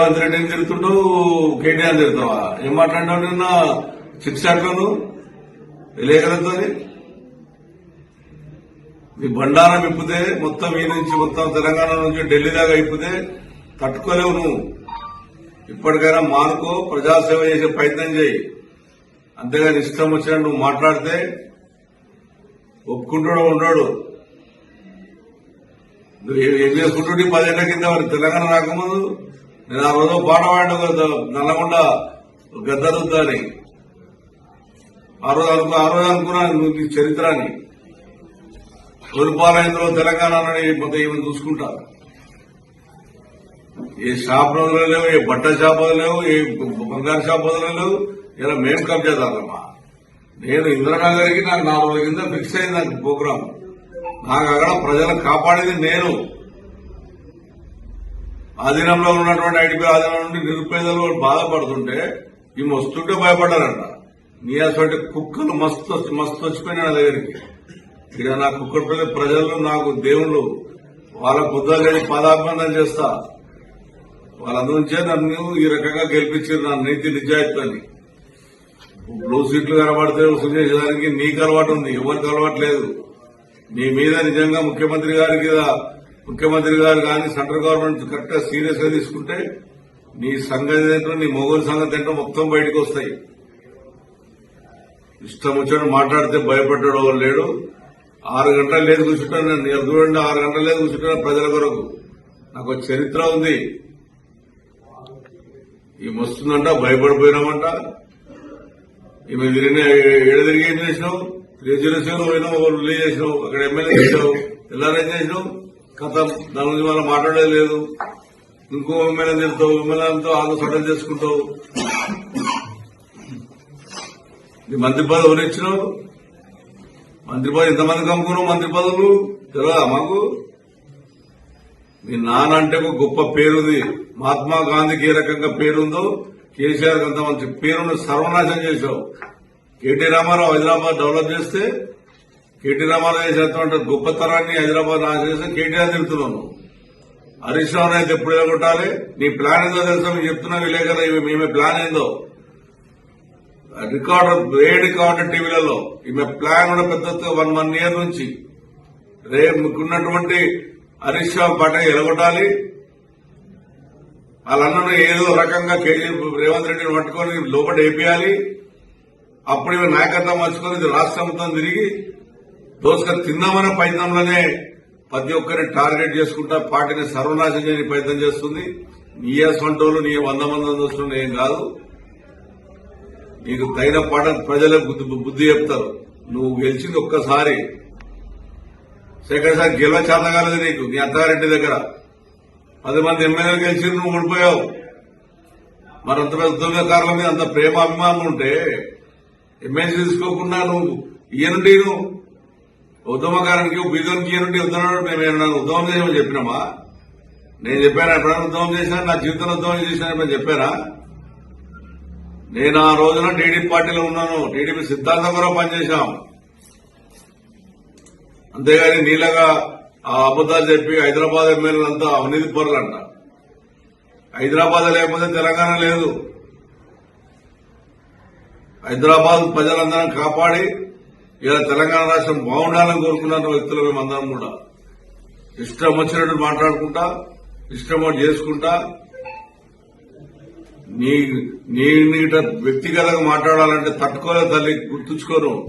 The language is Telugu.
రేవంత్ రెడ్డిని తిరుగుతుంటావు కేటీఆర్ తిరుగుతావా? ఏం మాట్లాడినావు నిన్న? సిక్స్ షాట్లను విలేకరులతో మీ బండారం ఇప్పితే మొత్తం ఈ నుంచి మొత్తం తెలంగాణ నుంచి ఢిల్లీ దాకా ఇప్పితే తట్టుకోలేవు నువ్వు. ఇప్పటికైనా మానుకో ప్రజాసేవ చేసే ప్రయత్నం చేయి. అంతేగాని ఇష్టం వచ్చినట్టు నువ్వు మాట్లాడితే ఒప్పుకుంటాడు ఉన్నాడు నువ్వు ఏం ఏం చేసుకుంటుంటే పదేళ్ళ కింద తెలంగాణ రాకముందు? నేను ఆ రోజు పాట నల్లగొండ గద్దరుద్దని. ఆ రోజు అనుకు ఆ రోజు అనుకున్నాను నువ్వు నీ చరిత్ర అని తెలంగాణ మొత్తం ఏమైనా చూసుకుంటా. ఏ షాప్ రోజులు లేవు ఏ బట్ట షాప్ లేవు ఏ బంగారు షాప్ లేవు ఇలా మేము కబ్జాదారమ్మా నేను ఇంద్రనగర్కి నాకు నాలుగు రోజుల కింద ఫిక్స్ అయింది నాకు ప్రోగ్రామ్ నాకు అక్కడ ప్రజలను కాపాడేది నేను. ఆధీనంలో ఉన్నటువంటి ఐడిపి ఆధీనం నుండి నిరుపేదలు బాధపడుతుంటే ఈ వస్తుంటే భయపడ్డారంట. నీ అటువంటి కుక్కలు మస్తు మస్తు వచ్చిపోయినా నా దగ్గరికి. ఇక్కడ నా కుక్కడపల్లి ప్రజలు నాకు దేవుళ్ళు. వాళ్ళ బుద్ధాలని పాదాభివందన చేస్తా. వాళ్ళందరించే నన్ను ఈ రకంగా గెలిపించారు నా నీతి నిజాయితీని బ్లూ సీట్లు కనబడితే వసూలు చేసేదానికి నీకు అలవాటు ఉంది. ఎవరికి అలవాటు లేదు. నీ మీద నిజంగా ముఖ్యమంత్రి గారికి ముఖ్యమంత్రి గారు కానీ సెంట్రల్ గవర్నమెంట్ కరెక్ట్గా సీరియస్గా తీసుకుంటే నీ సంగతి ఏంటో నీ మొగోలు సంగతి ఏంటో మొత్తం బయటకు వస్తాయి. ఇష్టం వచ్చాడు మాట్లాడితే భయపడ్డాడు ఎవరు లేడు. ఆరు గంటలు లేదు కూర్చుంటాను నేను. ఇవాళ చూడండి ఆరు గంటలు లేదు కూర్చుంటాను ప్రజల కొరకు. నాకు చరిత్ర ఉంది. ఈమె వస్తుందంట భయపడిపోయినామంట. ఈమె తిరిగిన ఏడ తిరిగి ఏం చేసినావు? రిజర్వేషన్ పోయినావు రిలీజ్ చేసినావు? అక్కడ ఎమ్మెల్యే చేసావు ఎల్లారేం చేసినావు? కథ దాని గురించి మనం మాట్లాడేది లేదు. ఇంకో ఎమ్మెల్యే తిరుగుతావు ఎమ్మెల్యేలతో ఆగు సడల్ చేసుకుంటావు. నీ మంత్రి పదవి ఎవరు ఇచ్చినావు మంత్రి పదవి ఇంతమంది కమ్ముకున్నావు మంత్రి పదవులు? తెలియదా మాకు? మీ నాన్న అంటే ఒక గొప్ప పేరుంది. మహాత్మా గాంధీకి ఏ రకంగా పేరుందో కేసీఆర్ అంత మంచి పేరును సర్వనాశనం చేశావు. కేటీ రామారావు హైదరాబాద్ డెవలప్ చేస్తే కేటీ రామారావు చేసినటువంటి గొప్పతనాన్ని హైదరాబాద్ నాశనం కేటీఆర్ తిరుగుతున్నాను హరీష్ రావు అయితే ఎప్పుడు ఎలగొట్టాలి? నీ ప్లాన్ ఏదో తెలుసా? మీకు చెప్తున్నా విలేకరు ఈమె మేమే ప్లాన్ ఏందో? రికార్డు ఏ రికార్డు టీవీలలో ఈమె ప్లాన్ కూడా పెద్ద వన్ వన్ ఇయర్ నుంచి. రేపు మీకున్నటువంటి హరీష్ రావు పాట ఎలగొట్టాలి. వాళ్ళందరూ ఏదో రకంగా కేజీ రేవంత్ రెడ్డిని పట్టుకొని లోపల వేపియాలి అప్పుడు నాయకత్వం మర్చుకొని ఇది రాష్ట్రం తిరిగి దోసుక తిందామనే ప్రయత్నంలోనే ప్రతి ఒక్కరిని టార్గెట్ చేసుకుంటా పార్టీని సర్వనాశం చేయని ప్రయత్నం చేస్తుంది. నీ వంటోళ్ళు నీ వంద మంది చూస్తున్న ఏం కాదు. నీకు తగిన పాట ప్రజలకు బుద్ధి బుద్ధి చెప్తారు. నువ్వు గెలిచింది ఒక్కసారి. సెకండ్ సారి గెలవ చేతగాలేదు నీకు నీ అత్తారెడ్డి దగ్గర. పది మంది ఎమ్మెల్యేలు గెలిచి నువ్వు ఓడిపోయావు. మరి అంత పెద్ద ఉద్యోగకారుల మీద అంత ప్రేమ అభిమానం ఉంటే ఎమ్మెల్సీ తీసుకోకుండా నువ్వు ఈయనండి నువ్వు ఉద్యమకారానికి బీజోనికి ఈయనుండి ఉద్యమం మేము ఏమన్నా ఉద్యమం చేయమని చెప్పినామా? నేను చెప్పాను? ఎప్పుడైనా ఉద్యమం చేసినా నా జీవితంలో ఉద్యమం చేసినా నేను చెప్పానా? నేను ఆ రోజున టీడీపీ పార్టీలో ఉన్నాను. టీడీపీ సిద్ధాంతం కూడా పనిచేశాం. అంతేగాని నీలాగా ఆ అబద్దాలు చెప్పి హైదరాబాద్ ఎమ్మెల్యేలంతా అవినీతి పరులంట. హైదరాబాద్ లేకపోతే తెలంగాణ లేదు. హైదరాబాద్ ప్రజలందరం కాపాడి ఇలా తెలంగాణ రాష్ట్రం బాగుండాలని కోరుకున్న వ్యక్తులు మేమందరం కూడా. ఇష్టం వచ్చినట్టు మాట్లాడుకుంటా ఇష్టం చేసుకుంటా నీ నీ నీట వ్యక్తిగతంగా మాట్లాడాలంటే తట్టుకోలే తల్లి గుర్తుంచుకోరు